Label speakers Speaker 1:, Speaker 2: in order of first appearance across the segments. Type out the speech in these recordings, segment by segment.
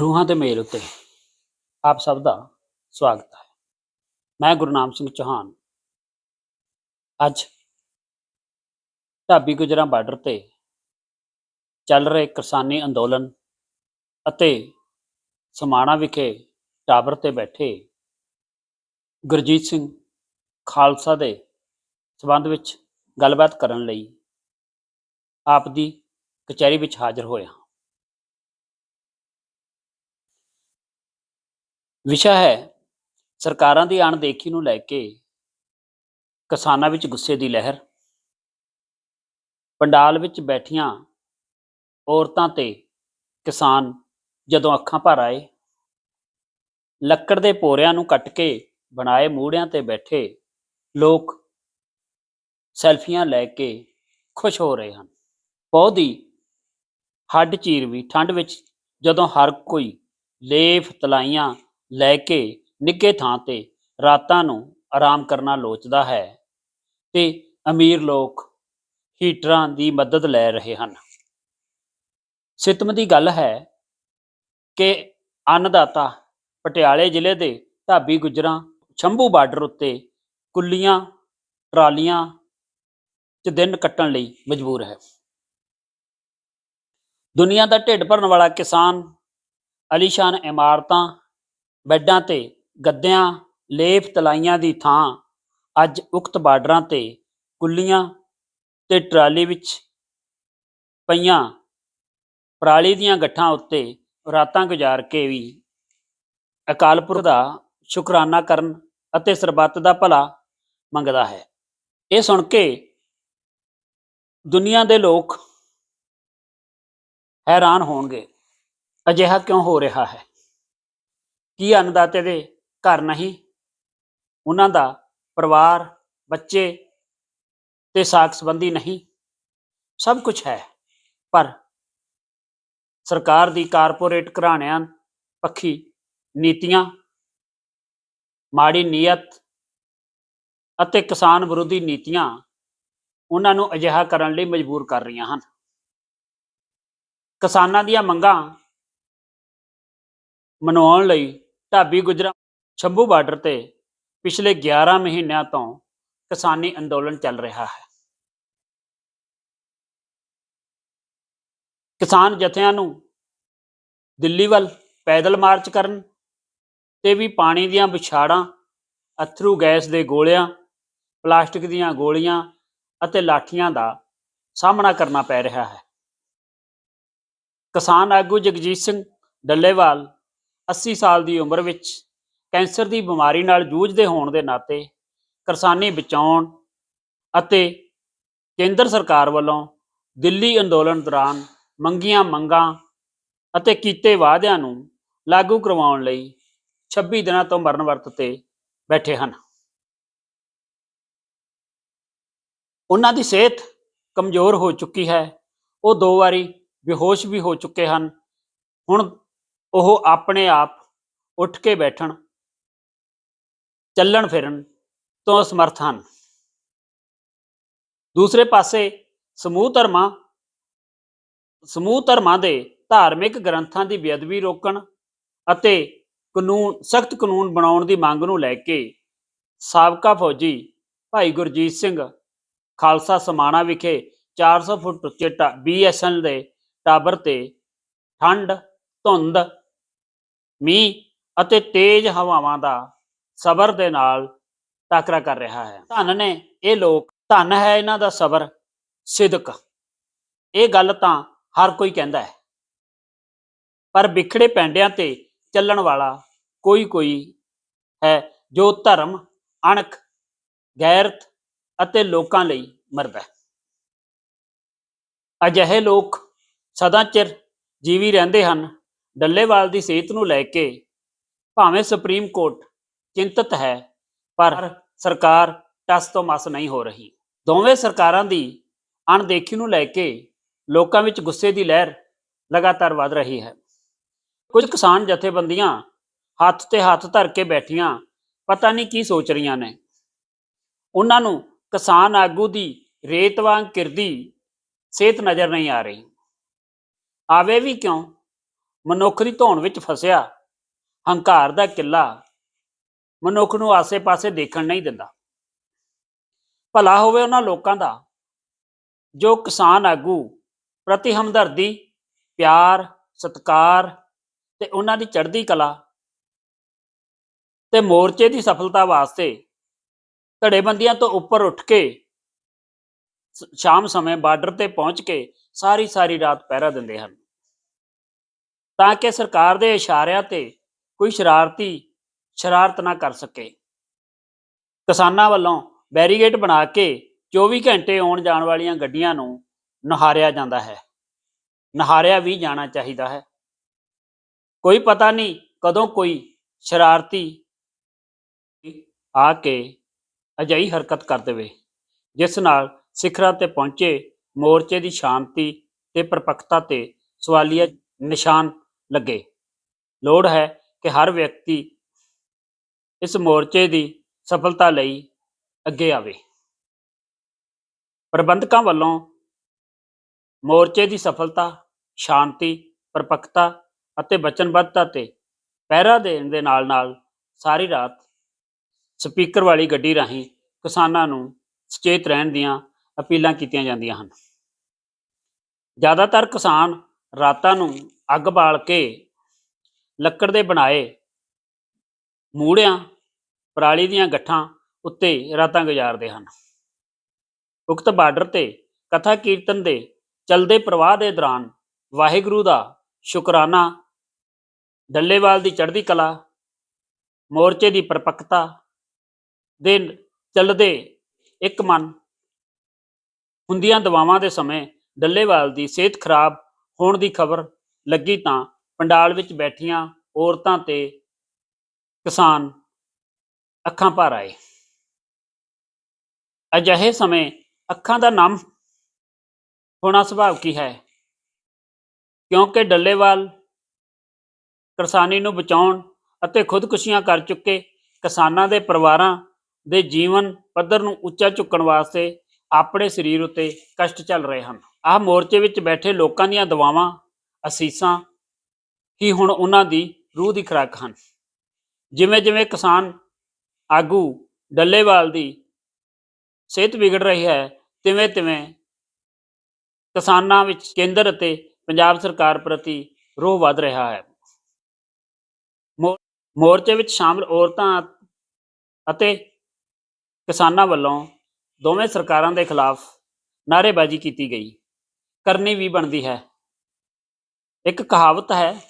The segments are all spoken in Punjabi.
Speaker 1: ਰੂਹਾਂ ਦੇ ਮੇਲ ਉੱਤੇ ਆਪ ਸਭ ਦਾ ਸਵਾਗਤ ਹੈ। ਮੈਂ ਗੁਰਨਾਮ ਸਿੰਘ ਚੌਹਾਨ। ਅੱਜ ਢਾਬੀ ਗੁਜਰਾਂ ਬਾਰਡਰ ਤੇ ਚੱਲ ਰਹੇ ਕਿਸਾਨੀ ਅੰਦੋਲਨ ਅਤੇ ਸਮਾਣਾ ਵਿਖੇ ਟਾਵਰ ਤੇ ਬੈਠੇ ਗੁਰਜੀਤ ਸਿੰਘ ਖਾਲਸਾ ਦੇ ਸਬੰਧ ਵਿੱਚ ਗੱਲਬਾਤ ਕਰਨ ਲਈ ਆਪ ਦੀ ਕਚਹਿਰੀ ਵਿੱਚ ਹਾਜ਼ਰ ਹੋਇਆ। ਵਿਸ਼ਾ ਹੈ। ਸਰਕਾਰਾਂ ਦੀ ਅਣਦੇਖੀ ਨੂੰ ਲੈ ਕੇ ਕਿਸਾਨਾਂ ਵਿੱਚ ਗੁੱਸੇ ਦੀ ਲਹਿਰ। ਪੰਡਾਲ ਵਿੱਚ ਬੈਠੀਆਂ ਔਰਤਾਂ ਤੇ ਕਿਸਾਨ ਜਦੋਂ ਅੱਖਾਂ ਭਰ ਆਏ, ਲੱਕੜ ਦੇ ਪੋਰਿਆਂ ਨੂੰ ਕੱਟ ਕੇ ਬਣਾਏ ਮੂੜਿਆਂ ਤੇ ਬੈਠੇ ਲੋਕ ਸੈਲਫੀਆਂ ਲੈ ਕੇ ਖੁਸ਼ ਹੋ ਰਹੇ ਹਨ। ਪੌਦੀ ਹੱਡ ਚੀਰ ਵੀ ਠੰਡ ਵਿੱਚ ਜਦੋਂ ਹਰ ਕੋਈ ਲੇਫ ਤਲਾਈਆਂ ਲੈ ਕੇ ਨਿੱਘੇ ਥਾਂ ਤੇ ਰਾਤਾਂ ਨੂੰ ਆਰਾਮ ਕਰਨਾ ਲੋਚਦਾ ਹੈ ਤੇ ਅਮੀਰ ਲੋਕ ਹੀਟਰਾਂ ਦੀ ਮਦਦ ਲੈ ਰਹੇ ਹਨ। ਸਿਤਮ ਦੀ ਗੱਲ ਹੈ ਕਿ ਅੰਨਦਾਤਾ ਪਟਿਆਲੇ ਜ਼ਿਲ੍ਹੇ ਦੇ ਢਾਬੀ ਗੁਜਰਾਂ ਸ਼ੰਭੂ ਬਾਰਡਰ ਉੱਤੇ ਕੁੱਲੀਆਂ, ਟਰਾਲੀਆਂ 'ਚ ਦਿਨ ਕੱਟਣ ਲਈ ਮਜਬੂਰ ਹੈ। ਦੁਨੀਆ ਦਾ ਢਿੱਡ ਭਰਨ ਵਾਲਾ ਕਿਸਾਨ ਅਲੀਸ਼ਾਨ ਇਮਾਰਤਾਂ ਬੈੱਡਾਂ ਤੇ, ਗੱਦਿਆਂ ਲੇਫ ਤਲਾਈਆਂ ਦੀ ਥਾਂ, ਅੱਜ ਉਕਤ ਬਾਰਡਰਾਂ ਤੇ, ਕੁੱਲੀਆਂ ਤੇ ਟਰਾਲੀ ਵਿੱਚ ਪਈਆਂ ਪਰਾਲੀ ਦੀਆਂ ਗੱਠਾਂ ਉੱਤੇ ਰਾਤਾਂ ਗੁਜ਼ਾਰ ਕੇ ਵੀ ਅਕਾਲ ਪੁਰਖ ਦਾ ਸ਼ੁਕਰਾਨਾ ਕਰਨ ਅਤੇ ਸਰਬੱਤ ਦਾ ਭਲਾ ਮੰਗਦਾ ਹੈ। ਇਹ ਸੁਣ ਕੇ ਦੁਨੀਆ ਦੇ ਲੋਕ ਹੈਰਾਨ ਹੋਣਗੇ, ਅਜਿਹਾ ਕਿਉਂ ਹੋ ਰਿਹਾ ਹੈ? ਕੀ ਅੰਨਦਾਤੇ ਦੇ ਘਰ ਨਹੀਂ? ਉਹਨਾਂ ਦਾ ਪਰਿਵਾਰ, ਬੱਚੇ ਤੇ ਸਾਕ ਸੰਬੰਧੀ ਨਹੀਂ। ਸਭ ਕੁਝ ਹੈ, ਪਰ ਸਰਕਾਰ ਦੀ ਕਾਰਪੋਰੇਟ ਘਰਾਣਿਆਂ ਪੱਖੀ ਨੀਤੀਆਂ, ਮਾੜੀ ਨੀਅਤ ਅਤੇ ਕਿਸਾਨ ਵਿਰੋਧੀ ਨੀਤੀਆਂ ਉਹਨਾਂ ਨੂੰ ਅਜਿਹਾ ਕਰਨ ਲਈ ਮਜਬੂਰ ਕਰ ਰਹੀਆਂ ਹਨ। ਕਿਸਾਨਾਂ ਦੀਆਂ ਮੰਗਾਂ ਮਨਾਉਣ ਲਈ ਢਾਬੀ ਗੁਜਰਾ ਸ਼ੰਭੂ ਬਾਰਡਰ ਤੇ ਪਿਛਲੇ 11 ਮਹੀਨਿਆਂ ਤੋਂ ਕਿਸਾਨੀ ਅੰਦੋਲਨ ਚੱਲ ਰਿਹਾ ਹੈ। ਕਿਸਾਨ ਜਥਿਆਂ ਨੂੰ ਦਿੱਲੀ ਵੱਲ ਪੈਦਲ ਮਾਰਚ ਕਰਨ ਤੇ ਵੀ ਪਾਣੀ ਦੀਆਂ ਵਿਛਾੜਾਂ, ਅਥਰੂ ਗੈਸ ਦੇ ਗੋਲਿਆਂ, ਪਲਾਸਟਿਕ ਦੀਆਂ ਗੋਲੀਆਂ ਅਤੇ ਲਾਠੀਆਂ ਦਾ ਸਾਹਮਣਾ ਕਰਨਾ ਪੈ ਰਿਹਾ ਹੈ। ਕਿਸਾਨ ਆਗੂ ਜਗਜੀਤ ਸਿੰਘ ਡੱਲੇਵਾਲ 80 ਸਾਲ ਦੀ ਉਮਰ ਵਿੱਚ ਕੈਂਸਰ ਦੀ ਬਿਮਾਰੀ ਨਾਲ ਜੂਝਦੇ ਹੋਣ ਦੇ ਨਾਤੇ ਕਿਸਾਨੀ ਬਚਾਉਣ ਅਤੇ ਕੇਂਦਰ ਸਰਕਾਰ ਵੱਲੋਂ ਦਿੱਲੀ ਅੰਦੋਲਨ ਦੌਰਾਨ ਮੰਗੀਆਂ ਮੰਗਾਂ ਅਤੇ ਕੀਤੇ ਵਾਅਦਿਆਂ ਨੂੰ ਲਾਗੂ ਕਰਵਾਉਣ ਲਈ 26 ਦਿਨਾਂ ਤੋਂ ਮਰਨ ਵਰਤ ਤੇ ਬੈਠੇ ਹਨ। ਉਹਨਾਂ ਦੀ ਸਿਹਤ ਕਮਜ਼ੋਰ ਹੋ ਚੁੱਕੀ ਹੈ। ਉਹ ਦੋ ਵਾਰੀ ਬੇਹੋਸ਼ ਵੀ ਹੋ ਚੁੱਕੇ ਹਨ। ਹੁਣ ਉਹ ਆਪਣੇ ਆਪ ਉੱਠ ਕੇ ਬੈਠਣ, ਚੱਲਣ ਫਿਰਨ ਤੋਂ ਅਸਮਰਥ ਹਨ। ਦੂਸਰੇ ਪਾਸੇ ਸਮੂਹ ਧਰਮਾਂ ਸਮੂਹ ਧਰਮਾਂ ਦੇ ਧਾਰਮਿਕ ਗ੍ਰੰਥਾਂ ਦੀ ਬੇਅਦਬੀ ਰੋਕਣ ਅਤੇ ਕਾਨੂੰਨ, ਸਖਤ ਕਾਨੂੰਨ ਬਣਾਉਣ ਦੀ ਮੰਗ ਨੂੰ ਲੈ ਕੇ ਸਾਬਕਾ ਫੌਜੀ ਭਾਈ ਗੁਰਜੀਤ ਸਿੰਘ ਖਾਲਸਾ ਸਮਾਣਾ ਵਿਖੇ 400 ਫੁੱਟ ਉੱਚੇ ਬੀਐਸਐਨ ਦੇ ਟਾਵਰ ਤੇ ਠੰਡ ਧੁੰਦ ਮੀਂਹ ਅਤੇ ਤੇਜ਼ ਹਵਾਵਾਂ ਦਾ ਸਬਰ ਦੇ ਨਾਲ ਟਾਕਰਾ ਕਰ ਰਿਹਾ ਹੈ। ਧੰਨ ਨੇ ਇਹ ਲੋਕ, ਧੰਨ ਹੈ ਇਹਨਾਂ ਦਾ ਸਬਰ, ਸਿਦਕ। ਇਹ ਗੱਲ ਤਾਂ ਹਰ ਕੋਈ ਕਹਿੰਦਾ ਹੈ। ਪਰ ਵਿਖੜੇ ਪੈਂਡਿਆਂ ਤੇ ਚੱਲਣ ਵਾਲਾ ਕੋਈ ਕੋਈ ਹੈ ਜੋ ਧਰਮ, ਅਣਖ, ਗੈਰਤ ਅਤੇ ਲੋਕਾਂ ਲਈ ਮਰਦਾ ਹੈ। ਅਜਿਹੇ ਲੋਕ ਸਦਾ ਚਿਰ ਜੀਵੀ ਰਹਿੰਦੇ ਹਨ ਡੱਲੇਵਾਲ ਦੀ ਸਿਹਤ ਨੂੰ ਲੈ ਕੇ ਭਾਵੇਂ ਸੁਪਰੀਮ ਕੋਰਟ ਚਿੰਤਤ ਹੈ, ਪਰ ਸਰਕਾਰ ਟਸ ਤੋਂ ਮਸ ਨਹੀਂ ਹੋ ਰਹੀ। ਦੋਵੇਂ ਸਰਕਾਰਾਂ ਦੀ ਅਣਦੇਖੀ ਨੂੰ ਲੈ ਕੇ ਲੋਕਾਂ ਵਿੱਚ ਗੁੱਸੇ ਦੀ ਲਹਿਰ ਲਗਾਤਾਰ ਵਧ ਰਹੀ ਹੈ। ਕੁਝ ਕਿਸਾਨ ਜਥੇਬੰਦੀਆਂ ਹੱਥ ਤੇ ਹੱਥ ਧਰ ਕੇ ਬੈਠੀਆਂ ਪਤਾ ਨਹੀਂ ਕੀ ਸੋਚ ਰਹੀਆਂ ਨੇ। ਉਹਨਾਂ ਨੂੰ ਕਿਸਾਨ ਆਗੂ ਦੀ ਰੇਤ ਵਾਂਗ ਕਿਰਦੀ ਸਿਹਤ ਨਜ਼ਰ ਨਹੀਂ ਆ ਰਹੀ। ਆਵੇ ਵੀ ਕਿਉਂ? ਮਨੁੱਖ ਦੀ ਧੌਣ ਵਿੱਚ ਫਸਿਆ, ਹੰਕਾਰ ਦਾ ਕਿੱਲਾ ਮਨੁੱਖ ਨੂੰ ਆਸੇ-ਪਾਸੇ ਦੇਖਣ ਨਹੀਂ ਦਿੰਦਾ। ਭਲਾ ਹੋਵੇ ਉਹਨਾਂ ਲੋਕਾਂ ਦਾ, ਜੋ ਕਿਸਾਨ ਆਗੂ, ਪ੍ਰਤੀ ਹਮਦਰਦੀ, ਪਿਆਰ, ਸਤਿਕਾਰ ਤੇ ਉਹਨਾਂ ਦੀ ਚੜ੍ਹਦੀ ਕਲਾ ਤੇ ਮੋਰਚੇ ਦੀ ਸਫਲਤਾ ਵਾਸਤੇ ਧੜੇਬੰਦੀਆਂ ਤੋਂ ਉੱਪਰ ਉੱਠ ਕੇ ਸ਼ਾਮ ਸਮੇਂ ਬਾਰਡਰ ਤੇ ਪਹੁੰਚ ਕੇ ਸਾਰੀ ਸਾਰੀ ਰਾਤ ਪਹਿਰਾ ਦਿੰਦੇ ਹਨ। ਤਾਂ ਕਿ ਸਰਕਾਰ ਦੇ ਇਸ਼ਾਰਿਆਂ ਤੇ ਕੋਈ ਸ਼ਰਾਰਤੀ ਸ਼ਰਾਰਤ ਨਾ ਕਰ ਸਕੇ। ਕਿਸਾਨਾਂ ਵੱਲੋਂ ਬੈਰੀਗੇਟ ਬਣਾ ਕੇ 24 ਘੰਟੇ ਆਉਣ ਜਾਣ ਵਾਲੀਆਂ ਗੱਡੀਆਂ ਨੂੰ ਨਹਾਰਿਆ ਜਾਂਦਾ ਹੈ। ਨਹਾਰਿਆ ਵੀ ਜਾਣਾ ਚਾਹੀਦਾ ਹੈ। ਕੋਈ ਪਤਾ ਨਹੀਂ ਕਦੋਂ ਕੋਈ ਸ਼ਰਾਰਤੀ ਆ ਕੇ ਅਜਿਹੀ ਹਰਕਤ ਕਰ ਦੇਵੇ, ਜਿਸ ਨਾਲ ਸਿਖਰਾਂ ਤੇ ਪਹੁੰਚੇ ਮੋਰਚੇ ਦੀ ਸ਼ਾਂਤੀ ਤੇ ਪਰਪੱਕਤਾ ਤੇ ਸਵਾਲੀਆ ਨਿਸ਼ਾਨ ਲੱਗੇ। ਲੋੜ ਹੈ ਕਿ ਹਰ ਵਿਅਕਤੀ ਇਸ ਮੋਰਚੇ ਦੀ ਸਫਲਤਾ ਲਈ ਅੱਗੇ ਆਵੇ। ਪ੍ਰਬੰਧਕਾਂ ਵੱਲੋਂ ਮੋਰਚੇ ਦੀ ਸਫਲਤਾ, ਸ਼ਾਂਤੀ, ਪਰਪੱਕਤਾ ਅਤੇ ਵਚਨਬੱਧਤਾ ਤੇ ਪਹਿਰਾ ਦੇਣ ਦੇ ਨਾਲ ਨਾਲ ਸਾਰੀ ਰਾਤ ਸਪੀਕਰ ਵਾਲੀ ਗੱਡੀ ਰਾਹੀਂ ਕਿਸਾਨਾਂ ਨੂੰ ਸੁਚੇਤ ਰਹਿਣ ਦੀਆਂ ਅਪੀਲਾਂ ਕੀਤੀਆਂ ਜਾਂਦੀਆਂ ਹਨ। ਜ਼ਿਆਦਾਤਰ ਕਿਸਾਨ ਰਾਤਾਂ ਨੂੰ ਅੱਗ ਬਾਲ ਕੇ ਲੱਕੜ ਦੇ ਬਣਾਏ ਮੂੜਿਆਂ, ਪਰਾਲੀ ਦੀਆਂ ਗੱਠਾਂ ਉੱਤੇ ਰਾਤਾਂ ਗੁਜ਼ਾਰਦੇ ਹਨ। ਉਕਤ ਬਾਰਡਰ ਤੇ ਕਥਾ ਕੀਰਤਨ ਦੇ ਚਲਦੇ ਪ੍ਰਵਾਹ ਦੇ ਦੌਰਾਨ ਵਾਹਿਗੁਰੂ ਦਾ ਸ਼ੁਕਰਾਨਾ, ਡੱਲੇਵਾਲ ਦੀ ਚੜ੍ਹਦੀ ਕਲਾ, ਮੋਰਚੇ ਦੀ ਪਰਪੱਕਤਾ ਦੇ ਚੱਲਦੇ ਇੱਕ ਮਨ ਹੁੰਦੀਆਂ ਦਵਾਵਾਂ ਦੇ ਸਮੇਂ ਡੱਲੇਵਾਲ ਦੀ ਸਿਹਤ ਖਰਾਬ ਹੋਣ ਦੀ ਖਬਰ ਲੱਗੀ ਤਾਂ ਪੰਡਾਲ ਵਿੱਚ ਬੈਠੀਆਂ ਔਰਤਾਂ ਤੇ ਕਿਸਾਨ ਅੱਖਾਂ ਭਰ ਆਏ। ਅਜਿਹੇ ਸਮੇਂ ਅੱਖਾਂ ਦਾ ਨਾਮ ਹੋਣਾ ਸੁਭਾਵ ਕੀ ਹੈ, ਕਿਉਂਕਿ ਡੱਲੇਵਾਲ ਕਿਸਾਨੀ ਨੂੰ ਬਚਾਉਣ ਅਤੇ ਖੁਦਕੁਸ਼ੀਆਂ ਕਰ ਚੁੱਕੇ ਕਿਸਾਨਾਂ ਦੇ ਪਰਿਵਾਰਾਂ ਦੇ ਜੀਵਨ ਪੱਧਰ ਨੂੰ ਉੱਚਾ ਚੁੱਕਣ ਵਾਸਤੇ ਆਪਣੇ ਸਰੀਰ ਉੱਤੇ ਕਸ਼ਟ ਚੱਲ ਰਹੇ ਹਨ। ਆਹ ਮੋਰਚੇ ਵਿੱਚ ਬੈਠੇ ਲੋਕਾਂ ਦੀਆਂ ਦਵਾਵਾਂ ਅਸੀਸਾਂ ਹੀ ਹੁਣ ਉਹਨਾਂ ਦੀ ਰੂਹ ਦੀ ਖੁਰਾਕ ਹਨ। ਜਿਵੇਂ ਜਿਵੇਂ ਕਿਸਾਨ ਆਗੂ ਡੱਲੇਵਾਲ ਦੀ ਸਿਹਤ ਵਿਗੜ ਰਹੀ ਹੈ ਤਿਵੇਂ ਤਿਵੇਂ ਕਿਸਾਨਾਂ ਵਿੱਚ ਕੇਂਦਰ ਅਤੇ ਪੰਜਾਬ ਸਰਕਾਰ ਪ੍ਰਤੀ ਰੋਹ ਵੱਧ ਰਿਹਾ ਹੈ। ਮੋ- ਮੋਰਚੇ ਵਿੱਚ ਸ਼ਾਮਲ ਔਰਤਾਂ ਅਤੇ ਕਿਸਾਨਾਂ ਵੱਲੋਂ ਦੋਵੇਂ ਸਰਕਾਰਾਂ ਦੇ ਖਿਲਾਫ ਨਾਅਰੇਬਾਜ਼ੀ ਕੀਤੀ ਗਈ। ਕਰਨੀ ਵੀ ਬਣਦੀ ਹੈ। ਇੱਕ ਕਹਾਵਤ ਹੈ,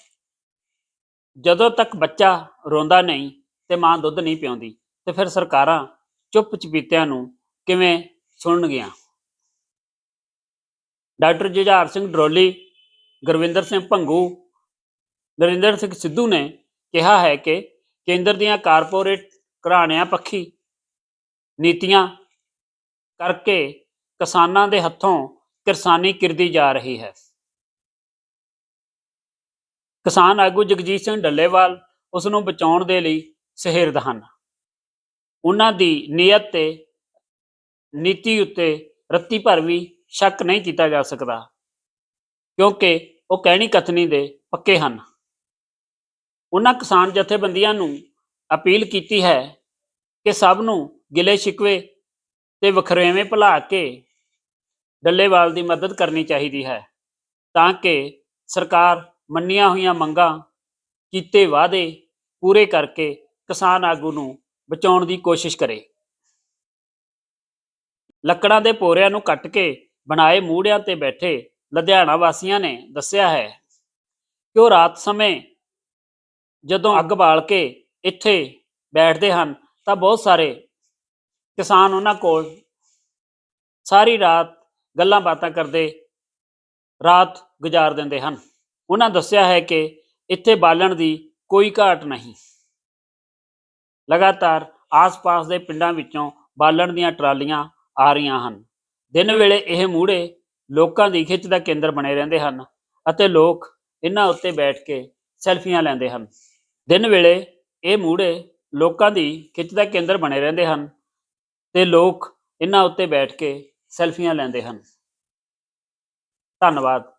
Speaker 1: ਜਦੋਂ ਤੱਕ ਬੱਚਾ ਰੋਂਦਾ ਨਹੀਂ ਤੇ ਮਾਂ ਦੁੱਧ ਨਹੀਂ ਪਿਆਉਂਦੀ ਤੇ ਫਿਰ ਸਰਕਾਰਾਂ ਚੁੱਪ ਚਪੀਤਿਆਂ ਨੂੰ ਕਿਵੇਂ ਸੁਣਨਗੀਆਂ? ਡਾਕਟਰ ਜੁਝਾਰ ਸਿੰਘ ਡਰੋਲੀ, ਗੁਰਵਿੰਦਰ ਸਿੰਘ ਭੰਗੂ, ਨਰਿੰਦਰ ਸਿੰਘ ਸਿੱਧੂ ਨੇ ਕਿਹਾ ਹੈ ਕਿ ਕੇਂਦਰ ਦੀਆਂ ਕਾਰਪੋਰੇਟ ਘਰਾਣਿਆਂ ਪੱਖੀ ਨੀਤੀਆਂ ਕਰਕੇ ਕਿਸਾਨਾਂ ਦੇ ਹੱਥੋਂ ਕਿਰਸਾਨੀ ਕਿਰਦੀ ਜਾ ਰਹੀ ਹੈ। ਕਿਸਾਨ ਆਗੂ ਜਗਜੀਤ ਸਿੰਘ ਡੱਲੇਵਾਲ ਉਸ ਨੂੰ ਬਚਾਉਣ ਦੇ ਲਈ ਸਹਿਰਦ ਹਨ ਉਹਨਾਂ ਦੀ ਨੀਅਤ ਤੇ ਨੀਤੀ ਉੱਤੇ ਰੱਤੀ ਭਰ ਵੀ ਸ਼ੱਕ ਨਹੀਂ ਕੀਤਾ ਜਾ ਸਕਦਾ, ਕਿਉਂਕਿ ਉਹ ਕਹਿਣੀ ਕਥਨੀ ਦੇ ਪੱਕੇ ਹਨ। ਉਹਨਾਂ ਕਿਸਾਨ ਜਥੇਬੰਦੀਆਂ ਨੂੰ ਅਪੀਲ ਕੀਤੀ ਹੈ ਕਿ ਸਭ ਨੂੰ ਗਿਲੇ ਸ਼ਿਕਵੇ ਤੇ ਵਖਰੇਵੇਂ ਭੁਲਾ ਕੇ ਡੱਲੇਵਾਲ ਦੀ ਮਦਦ ਕਰਨੀ ਚਾਹੀਦੀ ਹੈ, ਤਾਂ ਕਿ ਸਰਕਾਰ ਮੰਨੀਆਂ ਹੋਈਆਂ ਮੰਗਾਂ ਕੀਤੇ ਵਾਅਦੇ ਪੂਰੇ ਕਰਕੇ ਕਿਸਾਨ ਆਗੂ ਨੂੰ ਬਚਾਉਣ ਦੀ ਕੋਸ਼ਿਸ਼ ਕਰੇ। ਲੱਕੜਾਂ ਦੇ ਪੋਰਿਆਂ ਨੂੰ ਕੱਟ ਕੇ ਬਣਾਏ ਮੂੜਿਆਂ ਤੇ ਬੈਠੇ ਲੁਧਿਆਣਾ ਵਾਸੀਆਂ ਨੇ ਦੱਸਿਆ ਹੈ ਕਿ ਉਹ ਰਾਤ ਸਮੇਂ ਜਦੋਂ ਅੱਗ ਬਾਲ ਕੇ ਇੱਥੇ ਬੈਠਦੇ ਹਨ, ਤਾਂ ਬਹੁਤ ਸਾਰੇ ਕਿਸਾਨ ਉਹਨਾਂ ਕੋਲ ਸਾਰੀ ਰਾਤ ਗੱਲਾਂ ਬਾਤਾਂ ਕਰਦੇ, ਰਾਤ ਗੁਜ਼ਾਰ ਦਿੰਦੇ ਹਨ। ਉਹਨਾਂ ਦੱਸਿਆ ਹੈ ਕਿ ਇੱਥੇ ਬਾਲਣ ਦੀ ਕੋਈ ਘਾਟ ਨਹੀਂ। ਲਗਾਤਾਰ ਆਸ-ਪਾਸ ਦੇ ਪਿੰਡਾਂ ਵਿੱਚੋਂ ਬਾਲਣ ਦੀਆਂ ਟਰਾਲੀਆਂ ਆ ਰਹੀਆਂ ਹਨ। ਦਿਨ ਵੇਲੇ ਇਹ ਮੂੜੇ ਲੋਕਾਂ ਦੀ ਖਿੱਚ ਦਾ ਕੇਂਦਰ ਬਣੇ ਰਹਿੰਦੇ ਹਨ ਅਤੇ ਲੋਕ ਇਹਨਾਂ ਉੱਤੇ ਬੈਠ ਕੇ ਸੈਲਫੀਆਂ ਲੈਂਦੇ ਹਨ। ਦਿਨ ਵੇਲੇ ਇਹ ਮੂੜੇ ਲੋਕਾਂ ਦੀ ਖਿੱਚ ਦਾ ਕੇਂਦਰ ਬਣੇ ਰਹਿੰਦੇ ਹਨ ਤੇ ਲੋਕ ਇਹਨਾਂ ਉੱਤੇ ਬੈਠ ਕੇ ਸੈਲਫੀਆਂ ਲੈਂਦੇ ਹਨ। ਧੰਨਵਾਦ।